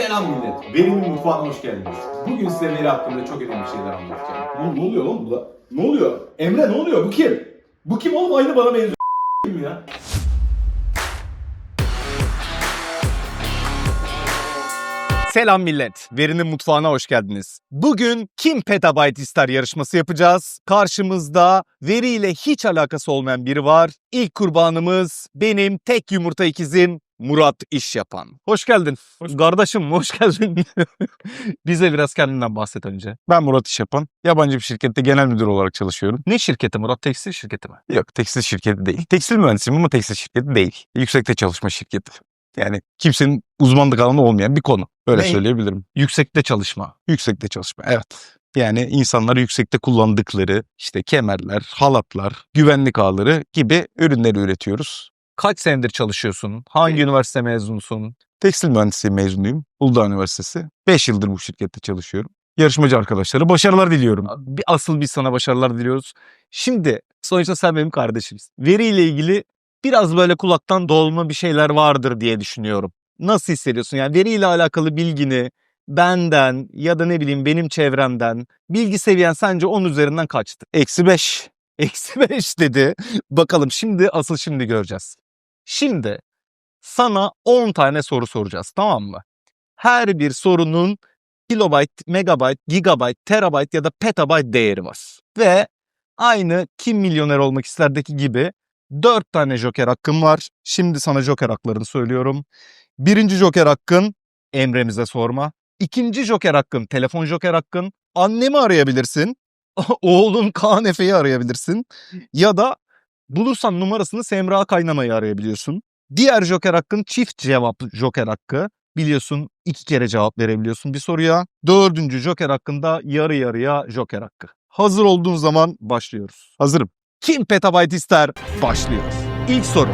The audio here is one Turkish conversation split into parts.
Selam millet. Verimin mutfağına hoş geldiniz. Bugün size veri hakkında çok önemli şeyler anlatacağım. Oğlum ne oluyor oğlum burada? Ne oluyor? Emre ne oluyor? Bu kim? Bu kim oğlum? Aynı bana benziyor. Kim ya? Selam millet. Verinin mutfağına hoş geldiniz. Bugün kim petabyte ister yarışması yapacağız. Karşımızda veriyle hiç alakası olmayan biri var. İlk kurbanımız benim tek yumurta ikizim Murat iş yapan. Hoş geldin. Kardeşim hoş geldin. Bize biraz kendinden bahset önce. Ben Murat İş Yapan. Yabancı bir şirkette genel müdür olarak çalışıyorum. Ne şirketi Murat? Tekstil şirketi mi? Yok tekstil şirketi değil. Tekstil mühendisiyim ama tekstil şirketi değil. Yüksekte çalışma şirketi. Yani kimsenin uzmanlık alanı olmayan bir konu. Öyle Ne? söyleyebilirim. Yüksekte çalışma. Yüksekte çalışma evet. Yani insanlar yüksekte kullandıkları işte kemerler, halatlar, güvenlik ağları gibi ürünleri üretiyoruz. Kaç senedir çalışıyorsun? Hangi üniversite mezunusun? Tekstil mühendisliği mezunuyum. Uludağ Üniversitesi. 5 yıldır bu şirkette çalışıyorum. Yarışmacı arkadaşlara başarılar diliyorum. Bir, asıl biz sana başarılar diliyoruz. Şimdi sonuçta sen benim kardeşimsin. Veriyle ilgili biraz böyle kulaktan dolma bir şeyler vardır diye düşünüyorum. Nasıl hissediyorsun? Yani veriyle alakalı bilgini benden ya da ne bileyim benim çevremden bilgi seviyen sence 10 üzerinden kaçtı? Eksi 5. Eksi 5 dedi. Bakalım şimdi asıl şimdi göreceğiz. Şimdi sana 10 tane soru soracağız tamam mı? Her bir sorunun kilobayt, megabayt, gigabayt, terabayt ya da petabayt değeri var. Ve aynı Kim Milyoner Olmak isterdeki gibi 4 tane joker hakkım var. Şimdi sana joker haklarını söylüyorum. Birinci joker hakkın Emre'mize sorma. İkinci joker hakkın telefon joker hakkın. Annemi arayabilirsin. Oğlun Kaan Efe'yi arayabilirsin. Ya da bulursan numarasını Semra Kaynana'yı arayabiliyorsun. Diğer joker hakkın çift cevap joker hakkı. Biliyorsun iki kere cevap verebiliyorsun bir soruya. Dördüncü joker hakkında yarı yarıya joker hakkı. Hazır olduğun zaman başlıyoruz. Hazırım. Kim petabyte ister? Başlıyoruz. İlk soru.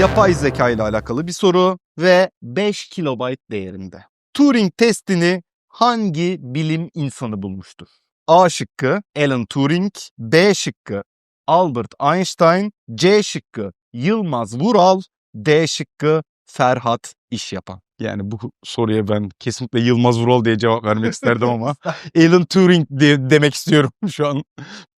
Yapay zeka ile alakalı bir soru ve 5 kilobayt değerinde. Turing testini hangi bilim insanı bulmuştur? A şıkkı Alan Turing, B şıkkı Albert Einstein, C şıkkı Yılmaz Vural, D şıkkı Ferhat İşyapan. Yani bu soruya ben kesinlikle Yılmaz Vural diye cevap vermek isterdim ama Alan Turing diye demek istiyorum şu an.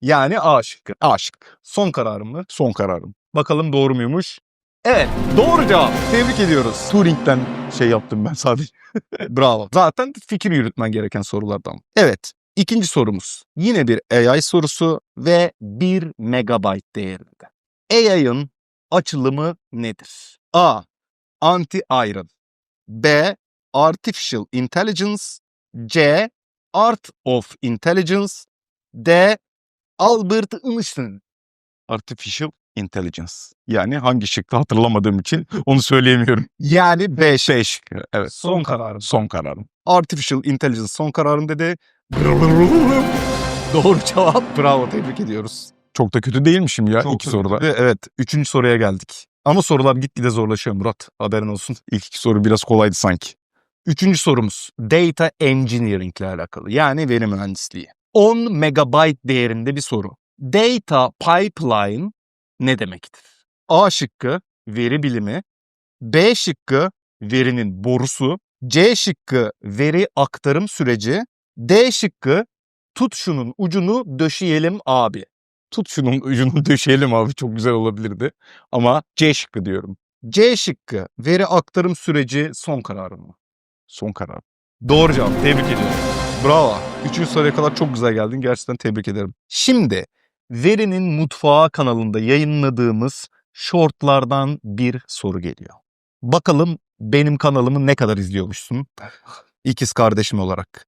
Yani A şıkkı. A şıkkı. Son kararım mı? Son kararım. Bakalım doğru muymuş? Evet, doğru cevap. Tebrik ediyoruz. Turing'den şey yaptım ben sadece. Bravo. Zaten fikir yürütmen gereken sorulardan. Evet. İkinci sorumuz. Yine bir AI sorusu ve 1 megabayt değerinde. AI'ın açılımı nedir? A. Anti-iron. B. Artificial Intelligence. C. Art of Intelligence. D. Albert Einstein. Artificial Intelligence. Yani hangi şıkkı hatırlamadığım için onu söyleyemiyorum. Yani B şıkkı. Evet. Son kararım. Son kararım. Artificial Intelligence son kararım dedi. Doğru cevap. Bravo tebrik ediyoruz. Çok da kötü değilmişim ya Çok iki soruda. Ve evet üçüncü soruya geldik. Ama sorular gitgide zorlaşıyor Murat. Haberin olsun. İlk iki soru biraz kolaydı sanki. Üçüncü sorumuz Data Engineering ile alakalı. Yani veri mühendisliği. 10 megabayt değerinde bir soru. Data Pipeline ne demektir? A şıkkı veri bilimi. B şıkkı verinin borusu. C şıkkı veri aktarım süreci. D şıkkı tut şunun ucunu döşeyelim abi. Tut şunun ucunu döşeyelim abi çok güzel olabilirdi. Ama C şıkkı diyorum. C şıkkı veri aktarım süreci son kararım mı? Son karar. Doğru cevap. Tebrik ediyorum. Bravo. Üçüncü soruya kadar çok güzel geldin. Gerçekten tebrik ederim. Şimdi Veri'nin Mutfağı kanalında yayınladığımız shortlardan bir soru geliyor. Bakalım benim kanalımı ne kadar izliyormuşsun? İkiz kardeşim olarak.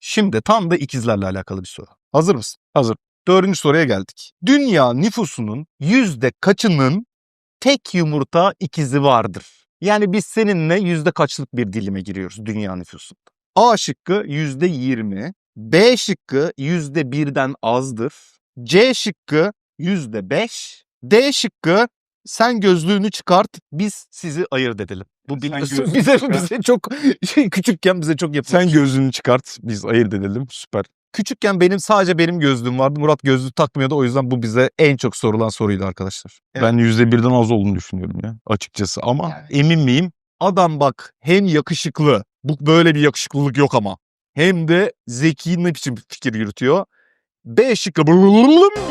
Şimdi tam da ikizlerle alakalı bir soru. Hazır mısın? Hazır. Dördüncü soruya geldik. Dünya nüfusunun yüzde kaçının tek yumurta ikizi vardır? Yani biz seninle yüzde kaçlık bir dilime giriyoruz dünya nüfusunda. A şıkkı yüzde yirmi, B şıkkı yüzde birden azdır, C şıkkı yüzde beş, D şıkkı sen gözlüğünü çıkart biz sizi ayırt edelim. Bu bil- gözlüğünü bize çıkart. bize çok şey, küçükken bize çok yapılmış. Sen gözlüğünü çıkart biz ayırt edelim. Süper. Küçükken benim sadece benim gözlüğüm vardı. Murat gözlük takmıyordu. O yüzden bu bize en çok sorulan soruydu arkadaşlar. Ben yüzde birden az olduğunu düşünüyorum ya açıkçası ama Yani. emin miyim? Adam bak hem yakışıklı Bu böyle bir yakışıklılık yok ama. Hem de zeki ne biçim fikir yürütüyor. B şıkkı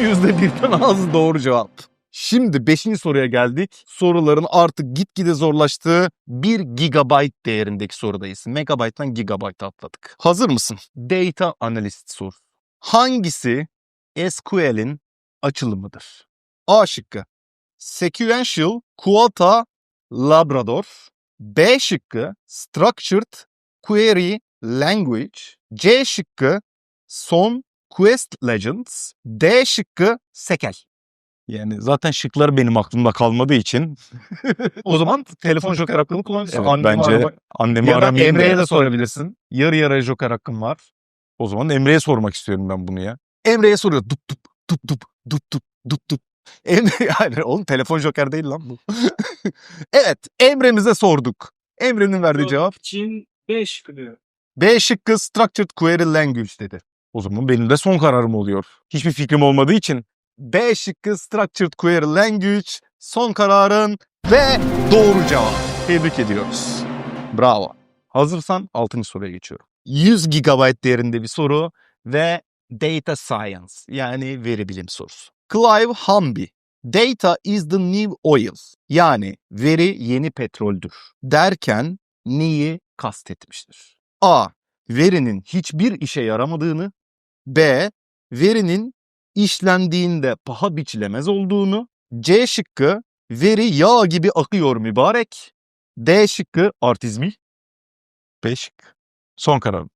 yüzde birden az doğru cevap. Şimdi 5. soruya geldik. Soruların artık gitgide zorlaştığı 1 gigabyte değerindeki sorudayız. Megabyte'dan gigabyte atladık. Hazır mısın? Data Analyst sor. Hangisi SQL'in açılımıdır? A şıkkı. Sequential Quota Labrador. B şıkkı. Structured Query Language. C şıkkı. Son Quest Legends. D şıkkı. Sekel. Yani zaten şıklar benim aklımda kalmadığı için O zaman telefon joker hakkını kullanırsın. evet, Annemi bence arama- annemi ya da aramayayım. da- Emre'ye de sorabilirsin. Yarı yarıya joker hakkın var. O zaman Emre'ye sormak istiyorum ben bunu ya. Emre'ye soruyor. Dup dup dup dup dup dup dup dup. Emre yani oğlum telefon joker değil lan bu. evet Emre'mize sorduk. Emre'nin verdiği cevap Çin 5 diyor. B şıkkı Structured Query Language dedi. O zaman benim de son kararım oluyor. Hiçbir fikrim olmadığı için B şıkkı Structured Query Language son kararın ve doğru cevap. Tebrik ediyoruz. Bravo. Hazırsan 6. soruya geçiyorum. 100 GB değerinde bir soru ve Data Science yani veri bilim sorusu. Clive Humby Data is the new oil yani veri yeni petroldür derken neyi kastetmiştir? A. Verinin hiçbir işe yaramadığını B. Verinin işlendiğinde paha biçilemez olduğunu, C şıkkı veri yağ gibi akıyor mübarek, D şıkkı artizmi, 5 son kararım.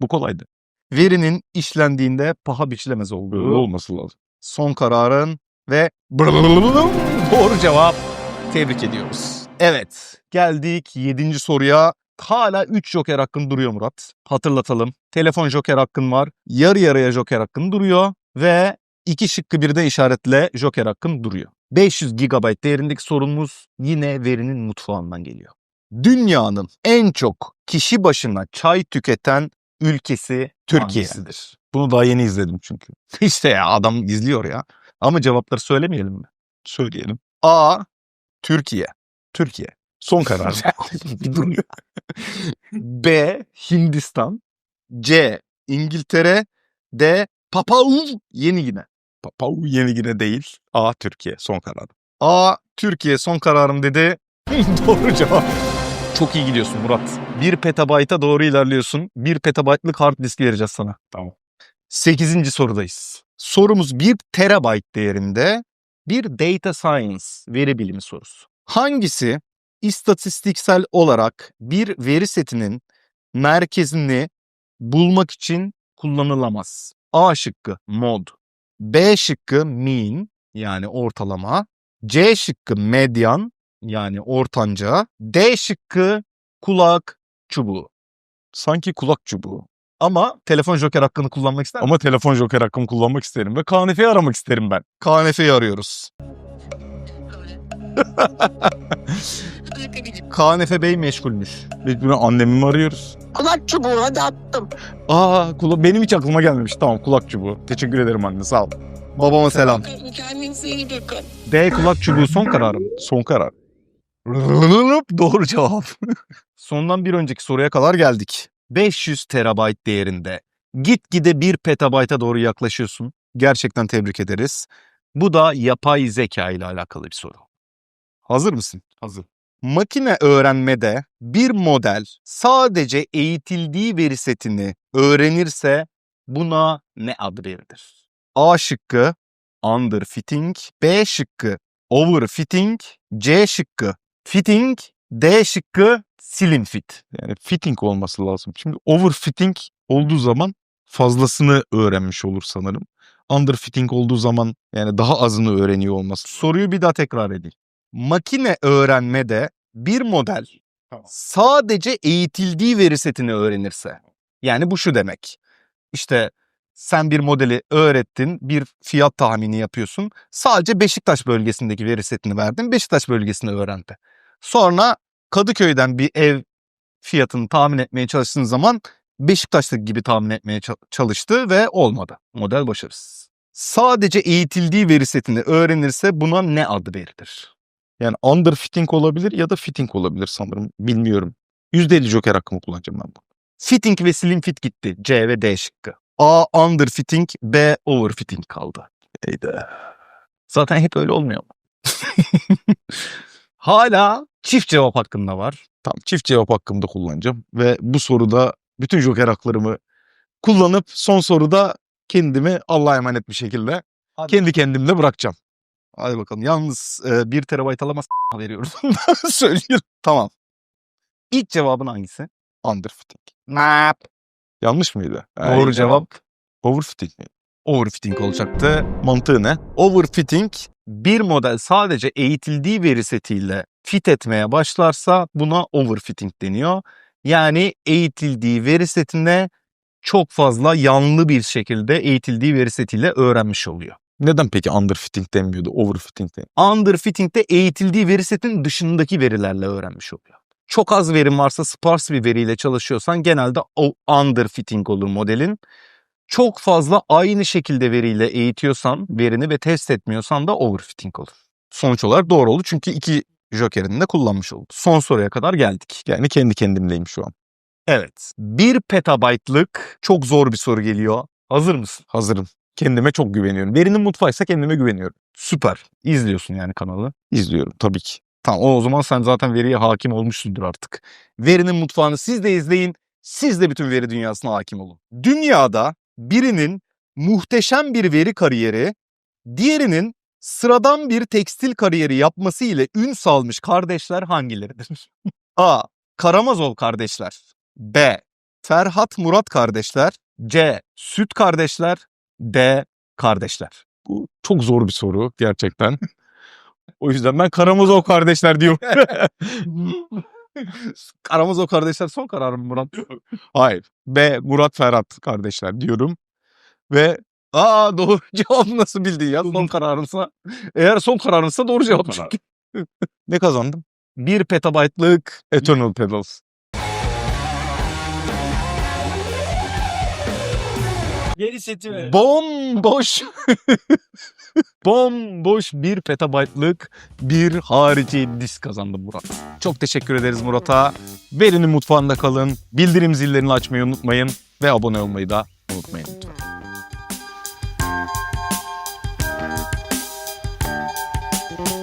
Bu kolaydı. verinin işlendiğinde paha biçilemez Böyle olduğu olması lazım. son kararın ve doğru cevap. Tebrik ediyoruz. Evet geldik 7. soruya. Hala 3 joker hakkın duruyor Murat. Hatırlatalım. Telefon joker hakkın var. Yarı yarıya joker hakkın duruyor. Ve iki şıkkı birden işaretle joker hakkın duruyor. 500 GB değerindeki sorumuz yine verinin mutfağından geliyor. Dünyanın en çok kişi başına çay tüketen ülkesi Türkiye. hangisidir? Bunu daha yeni izledim çünkü. İşte ya adam izliyor ya. Ama cevapları söylemeyelim mi? Söyleyelim. A. Türkiye. Türkiye. Son. Duruyor. B. Hindistan. C. İngiltere. D. Papua Yeni Gine. Papau Yeni Gine değil. A Türkiye. Son kararım. A. Türkiye son kararım dedi. doğru cevap. Çok iyi gidiyorsun Murat. 1 petabayta doğru ilerliyorsun. 1 petabaytlık hard disk vereceğiz sana. Tamam. 8. sorudayız. Sorumuz 1 terabayt değerinde bir data science veri bilimi sorusu. Hangisi istatistiksel olarak bir veri setinin merkezini bulmak için kullanılamaz? A şıkkı mod, B şıkkı mean yani ortalama, C şıkkı medyan yani ortanca, D şıkkı kulak çubuğu. Sanki kulak çubuğu. Ama telefon joker hakkını kullanmak ister misin? Ama telefon joker hakkımı kullanmak isterim ve KNF'yi aramak isterim ben. KNF'yi arıyoruz. KNF Bey meşgulmüş. Biz bunu annemi mi arıyoruz? Kulak çubuğu hadi attım. Aa kula benim hiç aklıma gelmemiş. Tamam kulak çubuğu. Teşekkür ederim anne sağ ol. Babama selam. Kendinize iyi bakın. D kulak çubuğu son kararım. Son karar. Doğru cevap. Sondan bir önceki soruya kadar geldik. 500 terabayt değerinde. Gitgide 1 petabayta doğru yaklaşıyorsun. Gerçekten tebrik ederiz. Bu da yapay zeka ile alakalı bir soru. Hazır mısın? Hazır. Makine öğrenmede bir model sadece eğitildiği veri setini öğrenirse buna ne ad verilir? A şıkkı underfitting, B şıkkı overfitting, C şıkkı fitting, D şıkkı slim fit. Yani fitting olması lazım. Şimdi overfitting olduğu zaman fazlasını öğrenmiş olur sanırım. Underfitting olduğu zaman yani daha azını öğreniyor olması. Soruyu bir daha tekrar edeyim. Makine öğrenmede bir model Tamam. sadece eğitildiği veri setini öğrenirse. Yani bu şu demek. İşte sen bir modeli öğrettin, bir fiyat tahmini yapıyorsun. Sadece Beşiktaş bölgesindeki veri setini verdin, Beşiktaş bölgesini öğrendi. Sonra Kadıköy'den bir ev fiyatını tahmin etmeye çalıştığın zaman Beşiktaş'taki gibi tahmin etmeye ça- çalıştı ve olmadı. Model başarısız. Sadece eğitildiği veri setini öğrenirse buna ne adı verilir? Yani underfitting olabilir ya da fitting olabilir sanırım. Bilmiyorum. %50 joker hakkımı kullanacağım ben bu. Fitting ve slim fit gitti. C ve D şıkkı. A under fitting, B over fitting kaldı. Eyde. Zaten hep öyle olmuyor mu? Hala çift cevap hakkında var. Tamam çift cevap hakkımda kullanacağım. Ve bu soruda bütün joker haklarımı kullanıp son soruda kendimi Allah'a emanet bir şekilde Hadi. kendi kendimle bırakacağım. Hadi bakalım. Yalnız e, 1 terabayt alamaz veriyoruz. Söyleyeyim. tamam. İlk cevabın hangisi? Underfitting. Nap. Yanlış mıydı? Doğru Ay, cevap Overfitting mi? overfitting olacaktı. Mantığı ne? Overfitting bir model sadece eğitildiği veri setiyle fit etmeye başlarsa buna overfitting deniyor. Yani eğitildiği veri setinde çok fazla yanlı bir şekilde eğitildiği veri setiyle öğrenmiş oluyor. Neden peki underfitting denmiyordu? Overfitting de. Underfitting de eğitildiği veri setinin dışındaki verilerle öğrenmiş oluyor. Çok az verim varsa sparse bir veriyle çalışıyorsan genelde underfitting olur modelin. Çok fazla aynı şekilde veriyle eğitiyorsan verini ve test etmiyorsan da overfitting olur. Sonuç olarak doğru oldu çünkü iki jokerini de kullanmış oldu. Son soruya kadar geldik. Yani kendi kendimleyim şu an. Evet. 1 petabaytlık çok zor bir soru geliyor. Hazır mısın? Hazırım. Kendime çok güveniyorum. Verinin mutfağıysa kendime güveniyorum. Süper. İzliyorsun yani kanalı. İzliyorum tabii ki. Tamam o zaman sen zaten veriye hakim olmuşsundur artık. Verinin mutfağını siz de izleyin. Siz de bütün veri dünyasına hakim olun. Dünyada birinin muhteşem bir veri kariyeri, diğerinin sıradan bir tekstil kariyeri yapması ile ün salmış kardeşler hangileridir? A. Karamazov kardeşler. B. Ferhat Murat kardeşler. C. Süt kardeşler. D. Kardeşler. Bu çok zor bir soru gerçekten. o yüzden ben Karamazov kardeşler diyorum. Karamazov kardeşler son kararım Murat. Hayır. B. Murat Ferhat kardeşler diyorum. Ve Aa doğru cevap nasıl bildin ya son kararınsa? Eğer son kararınsa doğru cevap çünkü. ne kazandım? 1 petabaytlık Eternal Pedals. Geri seti ver. bomboş bomboş 1 petabaytlık bir harici disk kazandı Murat. Çok teşekkür ederiz Murat'a. Verinin mutfağında kalın. Bildirim zillerini açmayı unutmayın. Ve abone olmayı da